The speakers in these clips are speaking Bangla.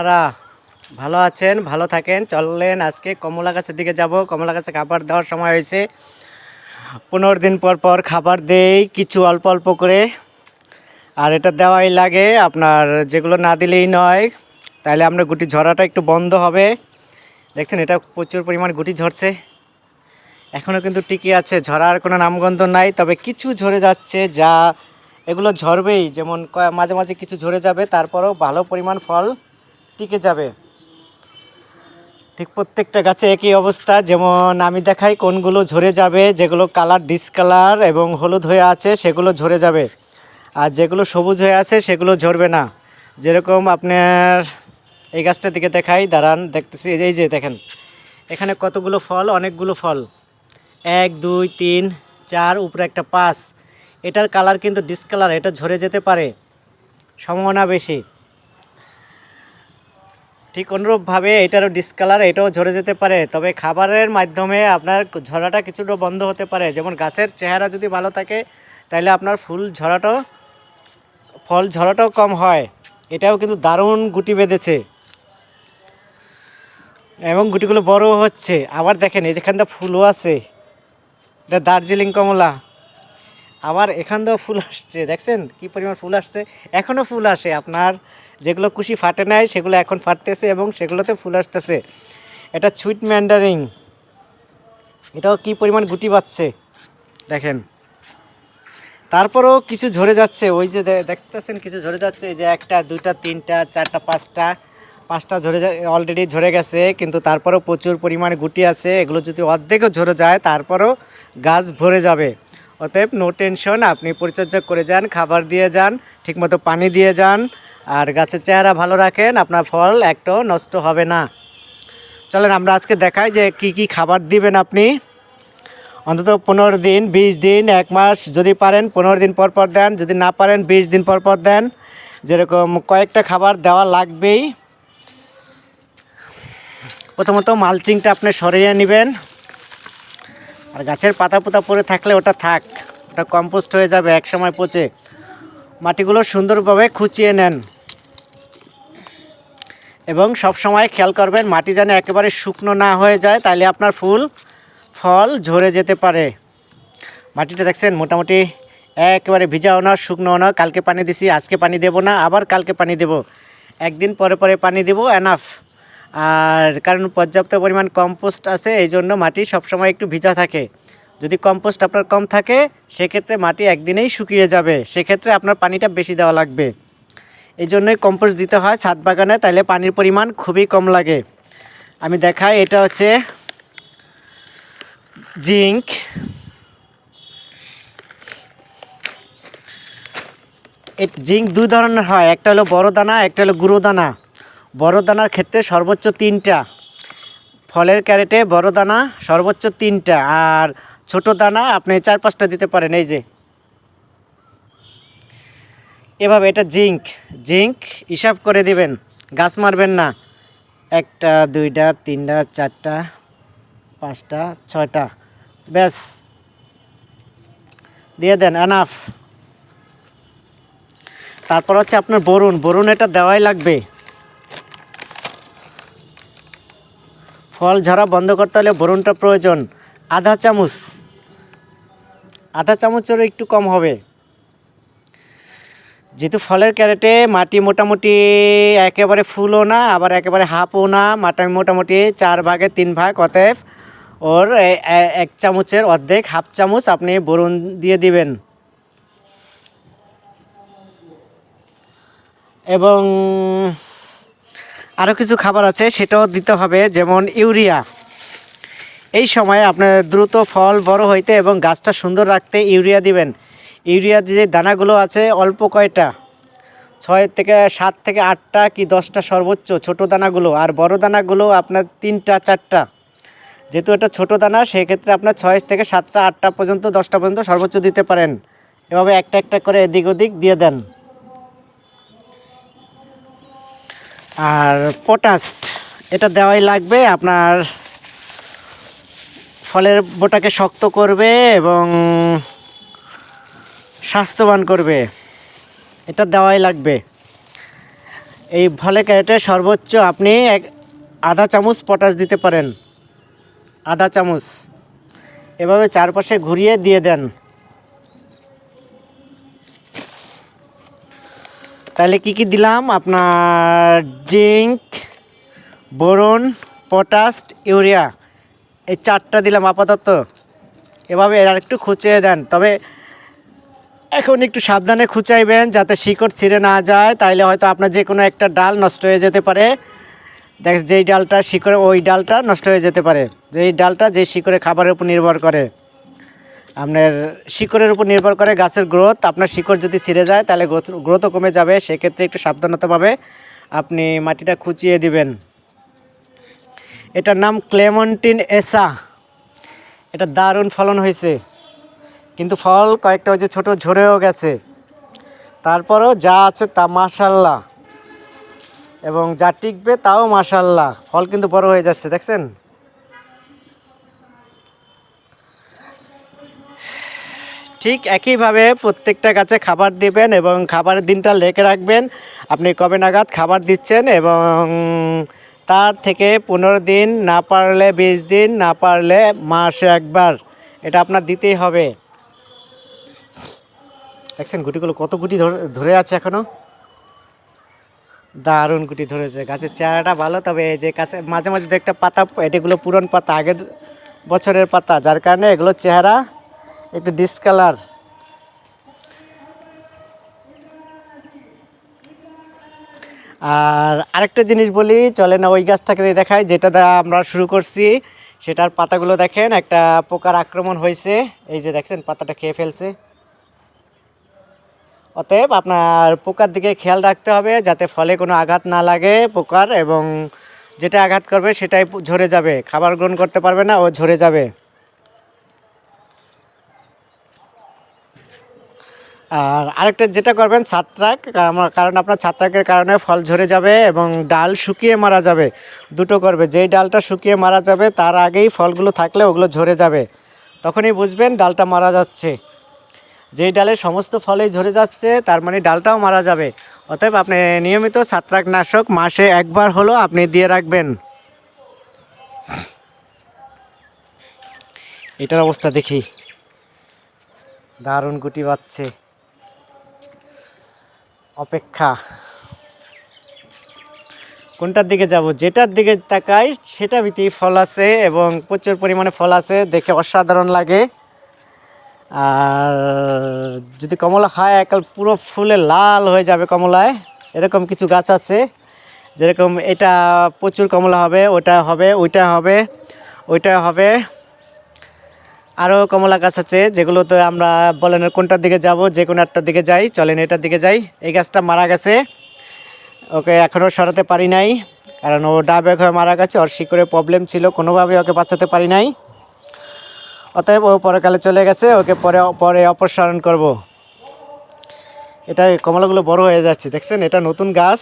আপনারা ভালো আছেন, ভালো থাকেন। চললেন আজকে কমলা গাছের দিকে যাব। কমলা গাছে খাবার দেওয়ার সময় হয়েছে। পনেরো দিন পর পর খাবার দেই, কিছু অল্প অল্প করে। আর এটা দেওয়াই লাগে। আপনার যেগুলো না দিলেই নয়। তাহলে আপনার গুটি ঝরাটা একটু বন্ধ হবে। দেখছেন, এটা প্রচুর পরিমাণ গুটি ঝরছে। এখনও কিন্তু টিকে আছে। ঝরার কোনো নামগন্ধ নাই। তবে কিছু ঝরে যাচ্ছে যা এগুলো ঝরবেই। যেমন মাঝে মাঝে কিছু ঝরে যাবে, তারপরেও ভালো পরিমাণ ফল টিকে যাবে। ঠিক প্রত্যেকটা গাছে একই অবস্থা, যেমন আমি দেখাই কোনগুলো ঝরে যাবে, যেগুলো কালার ডিসকালার এবং হলুদ হয়ে আছে, সেগুলো ঝরে যাবে। আর যেগুলো সবুজ হয়ে আছে, সেগুলো ঝরবে না। যেরকম আপনার এই গাছটার দিকে দেখাই, দাঁড়ান, দেখতেছি, এই যে- দেখেন, এখানে কতগুলো ফল, অনেকগুলো ফল। এক, দুই, তিন, চার, উপরে একটা পাঁচ। এটার কালার কিন্তু ডিসকালার এটা ঝরে যেতে পারে। সম্ভাবনা বেশি। ঠিক অনুরূপভাবে এটারও ডিসকালার এটাও ঝরে যেতে পারে। তবে খাবারের মাধ্যমে আপনার ঝরাটা কিছুটা বন্ধ হতে পারে। যেমন গাছের চেহারা যদি ভালো থাকে তাহলে আপনার ফুল ঝরাটাও, ফল ঝরাটাও কম হয়। এটাও কিন্তু দারুণ গুটি বেঁধেছে। এবং গুটিগুলো বড় হচ্ছে। আবার দেখেন, এই যেখানটা ফুলও আছে। এটা দার্জিলিং কমলা। আবার এখান দিয়েও ফুল আসছে, দেখছেন? কি পরিমাণ ফুল আসছে? এখনও ফুল আসে আপনার। যেগুলো কুশি ফাটে নাই, সেগুলো এখন ফাটতেছে এবং সেগুলোতে ফুল আসতেছে। এটা সুইট ম্যান্ডারিং। এটাও কি পরিমাণ গুটি পাচ্ছে দেখেন। তারপরেও কিছু ঝরে যাচ্ছে। ওই যে দেখতেছেন, কিছু ঝরে যাচ্ছে। যে একটা, দুইটা, তিনটা, চারটা, পাঁচটা। পাঁচটা ঝরে অলরেডি ঝরে গেছে, কিন্তু তারপরেও প্রচুর পরিমাণে গুটি আছে। এগুলো যদি অর্ধেকও ঝরে যায়, তারপরেও গাছ ভরে যাবে। অতএব নো টেনশন আপনি পরিচর্যা করে যান, খাবার দিয়ে যান, ঠিকমতো পানি দিয়ে যান, আর গাছের চেহারা ভালো রাখেন, আপনার ফল একটাও নষ্ট হবে না। চলেন আমরা আজকে দেখাই যে কি কি খাবার দিবেন আপনি। অন্তত পনেরো দিন, বিশ দিন, এক মাস, যদি পারেন, পনেরো দিন পর পর দেন, যদি না পারেন, বিশ দিন পর পর দেন। যেরকম কয়েকটা খাবার দেওয়া লাগবেই। প্রথমত মালচিংটা আপনি সরিয়ে নেবেন। আর গাছের পাতা পোতা পড়ে থাকলে ওটা থাক। ওটা কম্পোস্ট হয়ে যাবে এক সময় পচে। মাটিগুলো সুন্দরভাবে খুঁচিয়ে নেন। এবং সব সময় খেয়াল করবেন, মাটি যেন একেবারে শুকনো না হয়ে যায় তাহলে আপনার ফুল, ফল ঝরে যেতে পারে। মাটিটা দেখছেন, মোটামুটি একেবারে ভিজাও না শুকনো না। কালকে পানি দিছি, আজকে পানি দেব না, আবার কালকে পানি দেব। একদিন পরে পরে পানি দেব এনাফ আর কারণ পর্যাপ্ত পরিমাণ কম্পোস্ট আছে, এই জন্য মাটি সবসময় একটু ভিজা থাকে। যদি কম্পোস্ট আপনার কম থাকে, সেক্ষেত্রে মাটি একদিনেই শুকিয়ে যাবে। সেক্ষেত্রে আপনার পানিটা বেশি দেওয়া লাগবে। এই জন্যই কম্পোস্ট দিতে হয় ছাদ বাগানে তাহলে পানির পরিমাণ খুবই কম লাগে। আমি দেখাই, এটা হচ্ছে জিঙ্ক। জিঙ্ক দু ধরনের হয়, একটা হলো বড় দানা, একটা হলো গুঁড়ো দানা। বড় দানার ক্ষেত্রে সর্বোচ্চ তিনটা। ফলের ক্যারেটে বড় দানা সর্বোচ্চ তিনটা। আর ছোট দানা আপনি চার পাঁচটা দিতে পারেন, এই যে। এভাবে এটা জিঙ্ক। জিঙ্ক, হিসাব করে দিবেন। গাছ মারবেন না। একটা, দুইটা, তিনটা, চারটা, পাঁচটা, ছয়টা। ব্যাস। দিয়ে দেন, এনাফ। তারপর হচ্ছে আপনার বরুণ। বরুণ এটা দেওয়াই লাগবে। ফল ঝরা বন্ধ করতে হলে বরুণটা প্রয়োজন। আধা চামচ। আধা চামচেরও একটু কম হবে। যেহেতু ফলের ক্যারেটে মাটি মোটামুটি একেবারে ফুলও না, আবার একেবারে হাফও না, মাটি মোটামুটি চার ভাগে তিন ভাগ, অতএব ওর এক চামচের অর্ধেক, হাফ চামচ আপনি বরুণ দিয়ে দিবেন। এবং আরও কিছু খাবার আছে, সেটাও দিতে হবে, যেমন ইউরিয়া। এই সময় আপনার দ্রুত ফল বড় হইতে এবং গাছটা সুন্দর রাখতে ইউরিয়া দিবেন। ইউরিয়া যে দানাগুলো আছে, অল্প কয়টা? ছয় থেকে সাত থেকে আটটা কি দশটা সর্বোচ্চ ছোট দানাগুলো, আর বড় দানাগুলো আপনার তিনটা, চারটা। যেহেতু এটা ছোট দানা, সেক্ষেত্রে আপনার ছয় থেকে সাতটা, আটটা পর্যন্ত, দশটা পর্যন্ত সর্বোচ্চ দিতে পারেন। এভাবে একটা একটা করে এদিক ওদিক দিয়ে দেন। আর পটাস্ট এটা দেওয়াই লাগবে আপনার ফলের বোটাকে শক্ত করবে এবং স্বাস্থ্যবান করবে। এটা দেওয়াই লাগবে। এই ফলে ক্যারেটে সর্বোচ্চ আপনি এক আধা চামচ পটাশ দিতে পারেন। আধা চামচ। এভাবে চারপাশে ঘুরিয়ে দিয়ে দেন। তাহলে কি কি দিলাম? আপনার জিঙ্ক বোরন, পটাশ, ইউরিয়া। এই চারটা দিলাম আপাতত। এভাবে আর একটু খুঁচিয়ে দেন। তবে এখন একটু সাবধানে খুঁচাইবেন যাতে শিকড় ছিঁড়ে না যায়। তাইলে হয়তো আপনার যে কোনো একটা ডাল নষ্ট হয়ে যেতে পারে। দেখ, যেই ডালটা শিকড়ে, ওই ডালটা নষ্ট হয়ে যেতে পারে। যেই ডালটা যে শিকড়ে খাবারের উপর নির্ভর করে। আপনার শিকড়ের উপর নির্ভর করে গাছের গ্রোথ আপনার শিকড় যদি ছিঁড়ে যায়, তাহলে গ্রোথও কমে যাবে। সেক্ষেত্রে একটু সাবধানতাভাবে আপনি মাটিটা খুঁচিয়ে দিবেন। এটার নাম ক্লেমন্টিন এসা। এটা দারুণ ফলন হয়েছে। কিন্তু ফল কয়েকটা ওই যে ছোটো ঝরেও গেছে। তারপরও যা আছে তা মাশাল্লাহ এবং যা টিকবে তাও মাশাল্লাহ ফল কিন্তু বড় হয়ে যাচ্ছে, দেখছেন? ঠিক একইভাবে প্রত্যেকটা গাছে খাবার দিবেন এবং খাবারের দিনটা লেখে রাখবেন। আপনি কবে নাগাদ খাবার দিচ্ছেন এবং তার থেকে পনেরো দিন না পারলে বিশ দিন, না পারলে মাসে একবার। এটা আপনার দিতেই হবে। দেখছেন গুটিগুলো কত গুটি ধরে আছে এখনও দারুণ গুটি ধরেছে। গাছের চেহারাটা ভালো, তবে এই যে গাছে মাঝে মাঝে একটা পাতা, এটাগুলো পুরন পাতা, আগের বছরের পাতা, যার কারণে এগুলো চেহারা একটু ডিসকালার আর আরেকটা জিনিস বলি চলে না, ওই গাছটাকে দেখাই, যেটা আমরা শুরু করছি, সেটার পাতাগুলো দেখেন, একটা পোকার আক্রমণ হয়েছে। এই যে দেখছেন, পাতাটা খেয়ে ফেলছে। অতএব আপনার পোকার দিকে খেয়াল রাখতে হবে, যাতে ফলে কোনো আঘাত না লাগে পোকার, এবং যেটা আঘাত করবে সেটাই ঝরে যাবে। খাবার গ্রহণ করতে পারবে না, ও ঝরে যাবে। আর আরেকটা যেটা করবেন, ছাত্রাক, কারণ- আপনার ছাত্রাকের কারণে ফল ঝরে যাবে এবং ডাল শুকিয়ে মারা যাবে। দুটো করবে, যেই ডালটা শুকিয়ে মারা যাবে, তার আগেই ফলগুলো থাকলে ওগুলো ঝরে যাবে। তখনই বুঝবেন ডালটা মারা যাচ্ছে। যেই ডালে সমস্ত ফলেই ঝরে যাচ্ছে, তার মানে ডালটাও মারা যাবে। অতএব আপনি নিয়মিত ছাত্রাক নাশক মাসে একবার হলো আপনি দিয়ে রাখবেন। এটার অবস্থা দেখি। দারুণ গুটি বাচ্ছে। অপেক্ষা। কোনটার দিকে যাব? যেটার দিকে তাকাই, সেটা ভিতরেই ফল আছে এবং প্রচুর পরিমাণে ফল আছে, দেখে অসাধারণ লাগে। আর যদি কমলা হয় একাল পুরো ফুলে লাল হয়ে যাবে কমলায়। এরকম কিছু গাছ আছে, যেরকম এটা প্রচুর কমলা হবে, ওটা হবে, ওইটা হবে ওইটা হবে। আরও কমলা গাছ আছে, যেগুলোতে আমরা বলেন কোনটার দিকে যাব, যে কোনো একটার দিকে যাই, চলেন এটার দিকে যাই। এই গাছটা মারা গেছে। ওকে এখনও সরাতে পারি নাই। কারণ ও ডাবেক হয়ে মারা গেছে, ওর শিকড়ে প্রবলেম ছিল কোনোভাবে ওকে বাঁচাতে পারি নাই। অতএব ও পরকালে চলে গেছে, ওকে পরে পরে অপসারণ করব। এটা কমলাগুলো বড় হয়ে যাচ্ছে, দেখছেন? এটা নতুন গাছ।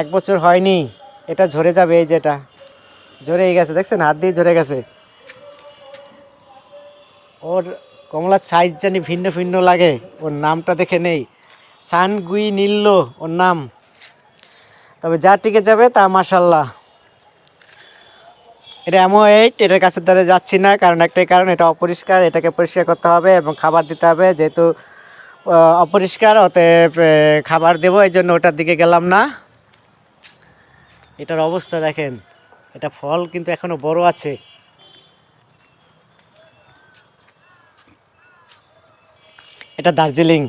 এক বছর হয়নি, এটা ঝরে যাবে এই যেটা ঝরেই গেছে, দেখছেন? হাত দিয়ে ঝরে গেছে। ওর কমলার সাইজ জানি ভিন্ন ভিন্ন লাগে। ওর নামটা দেখে নেই। সানগুই নীল্য ওর নাম। তবে যা টিকে যাবে তা মাসাল্লাহ এটা এমন এইট এটার কাছে দ্বারা যাচ্ছি না, কারণ একটাই কারণ, এটা অপরিষ্কার, এটাকে পরিষ্কার করতে হবে এবং খাবার দিতে হবে। যেহেতু অপরিষ্কার, অতএব খাবার দেবো, এই জন্য ওটার দিকে গেলাম না। এটার অবস্থা দেখেন, এটা ফল কিন্তু এখনও বড় আছে। এটা দার্জিলিং।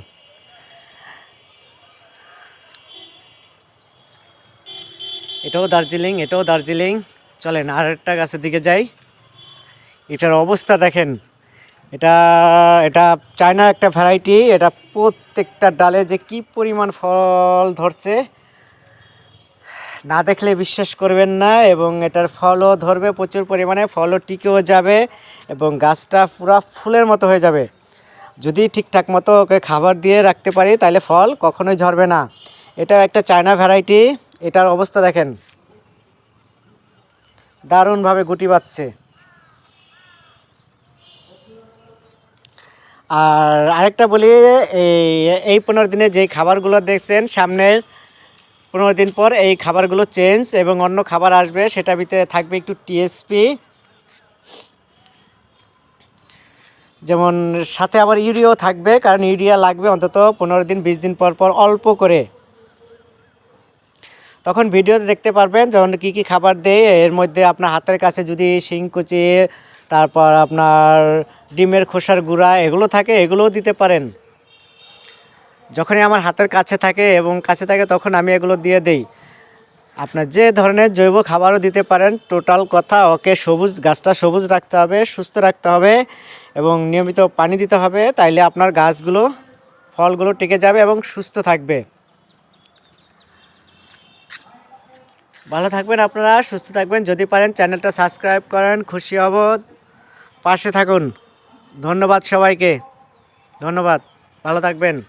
এটাও দার্জিলিং এটাও দার্জিলিং। চলেন আর একটা গাছের দিকে যাই। এটার অবস্থা দেখেন। এটা এটা চায়নার একটা ভ্যারাইটি এটা প্রত্যেকটা ডালে যে কি পরিমাণ ফল ধরছে, না দেখলে বিশ্বাস করবেন না এবং এটার ফলও ধরবে প্রচুর পরিমাণে, ফলও টিকেও যাবে এবং গাছটা পুরা ফুলের মতো হয়ে যাবে। যদি ঠিকঠাক মতো ওকে খাবার দিয়ে রাখতে পারি, তাহলে ফল কখনোই ঝরবে না। এটা একটা চায়না ভ্যারাইটি, এটার অবস্থা দেখেন। দারুণভাবে গুটি বাচ্ছে আর আরেকটা বলি, এই এই পনেরো দিনে যে খাবারগুলো দেখছেন, সামনের পনেরো দিন পর এই খাবারগুলো চেঞ্জ এবং অন্য খাবার আসবে, সেটা ভিতরে থাকবে একটু টিএসপি। যেমন সাথে আবার ইউরিয়াও থাকবে, কারণ ইউরিয়া লাগবে অন্তত পনেরো দিন, বিশ দিন পর পর অল্প করে। তখন ভিডিওতে দেখতে পারবেন যখন কী কী খাবার দেয়। এর মধ্যে আপনার হাতের কাছে যদি শিংকুচি তারপর আপনার ডিমের খোসার গুঁড়া, এগুলো থাকে, এগুলোও দিতে পারেন। যখনই আমার হাতের কাছে থাকে এবং কাছে থাকে তখন আমি এগুলো দিয়ে দেই। আপনার যে ধরনের জৈব খাবারও দিতে পারেন। টোটাল কথা, ওকে সবুজ, গাছটা সবুজ রাখতে হবে, সুস্থ রাখতে হবে। এবং নিয়মিত পানি দিতে হবে, তাইলে আপনার গাছগুলো, ফলগুলো টিকে যাবে এবং সুস্থ থাকবে। ভালো থাকবেন আপনারা, সুস্থ থাকবেন। যদি পারেন চ্যানেলটা সাবস্ক্রাইব করেন, খুশি হব। পাশে থাকুন। ধন্যবাদ সবাইকে। ধন্যবাদ। ভালো থাকবেন।